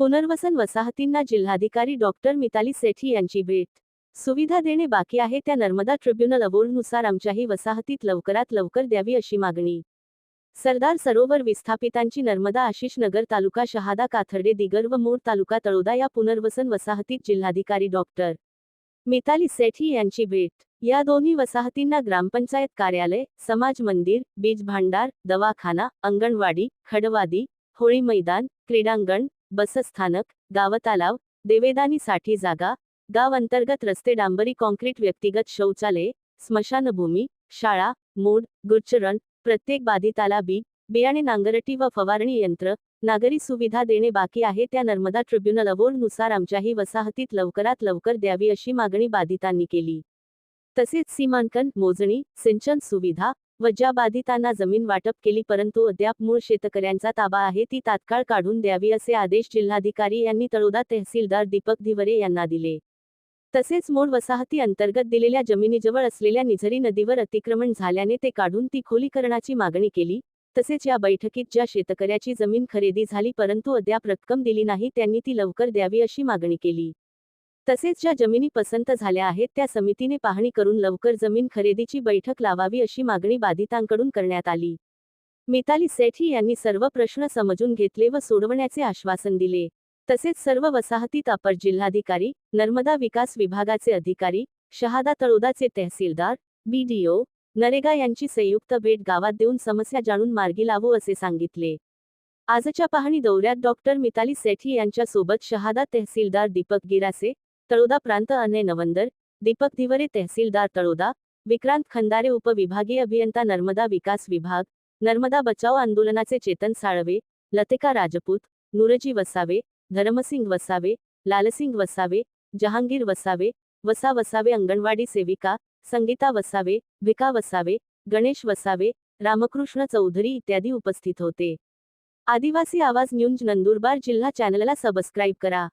पुनर्वसन वसाहतींना जिल्हाधिकारी डॉक्टर मिताली सेठी यांची भेट. सुविधा देणे बाकी आहे त्या नर्मदा ट्रिब्युनल अवॉर्डनुसार आमच्याही वसाहतीत लवकरात लवकर द्यावी अशी मागणी. सरदार सरोवर विस्थापितांची नर्मदा आशिष नगर तालुका शहादा काथर्डे दिगर व मूळ तालुका तळोदा या पुनर्वसन वसाहतीत जिल्हाधिकारी डॉक्टर मिताली सेठी यांची भेट. या दोन्ही वसाहतींना ग्रामपंचायत कार्यालय समाज मंदिर बीज भांडार दवाखाना अंगणवाडी खडवादी होळी मैदान क्रीडांगण बसस्थानक गावतालाव देवेदानीसाठी जागा गाव अंतर्गत रस्ते डांबरी कॉन्क्रीट व्यक्तिगत शौचालय स्मशानभूमी शाळा मूड गुच्चरण प्रत्येक बाधिताला बी बियाणे नांगरटी व फवारणी यंत्र नागरी सुविधा देणे बाकी आहे. त्या नर्मदा ट्रिब्युनल अवॉर्डनुसार आमच्याही वसाहतीत लवकरात लवकर द्यावी अशी मागणी बाधितांनी केली. तसेच सीमांकन मोजणी सिंचन सुविधा व जमीन वाटप केली परंतु अद्याप मूळ शेतकऱ्यांचा ताबा आहे ती तात्काळ काढून द्यावी असे आदेश जिल्हाधिकारी यांनी तळोदा तहसीलदार दीपक धिवरे यांना दिले. तसेच मूळ वसाहती अंतर्गत दिलेल्या जमिनीजवळ असलेल्या निझरी नदीवर अतिक्रमण झाल्याने ते काढून ती खोलीकरणाची मागणी केली तसेच या बैठकीत ज्या शेतकऱ्याची जमीन खरेदी झाली परंतु अद्याप रक्कम दिली नाही त्यांनी ती लवकर द्यावी अशी मागणी केली. तसेच ज्या जमिनी पसंत झाल्या आहेत त्या समितीने पाहणी करून लवकर जमीन खरेदीची बैठक लावावी अशी मागणी बाधितांकडून करण्यात आली. मिताली सेठी यांनी सर्व प्रश्न समजून घेतले व सोडवण्याचे आश्वासन दिले. तसेच सर्व वसाहतीत अपर जिल्हाधिकारी नर्मदा विकास विभागाचे अधिकारी शहादा तळोदाचे तहसीलदार बीडीओ नरेगा यांची संयुक्त भेट गावात देऊन समस्या जाणून मार्गी लावू असे सांगितले. आजच्या पाहणी दौऱ्यात डॉक्टर मिताली सेठी यांच्यासोबत शहादा तहसीलदार दीपक गिरासे तळोदा प्रांत अनय नवंदर दीपक धिवरे तहसीलदार तळोदा विक्रांत खंदारे उपविभागीय अभियंता नर्मदा विकास विभाग नर्मदा बचाव आंदोलनाचे चेतन साळवे लतिका राजपूत नुरजी वसावे धर्मसिंग वसावे लालसिंग वसावे जहांगीर वसावे वसा वसावे अंगणवाडी सेविका संगीता वसावे भिका वसावे गणेश वसावे रामकृष्ण चौधरी इत्यादी उपस्थित होते. आदिवासी आवाज न्यूज नंदुरबार जिल्हा चॅनलला सबस्क्राईब करा.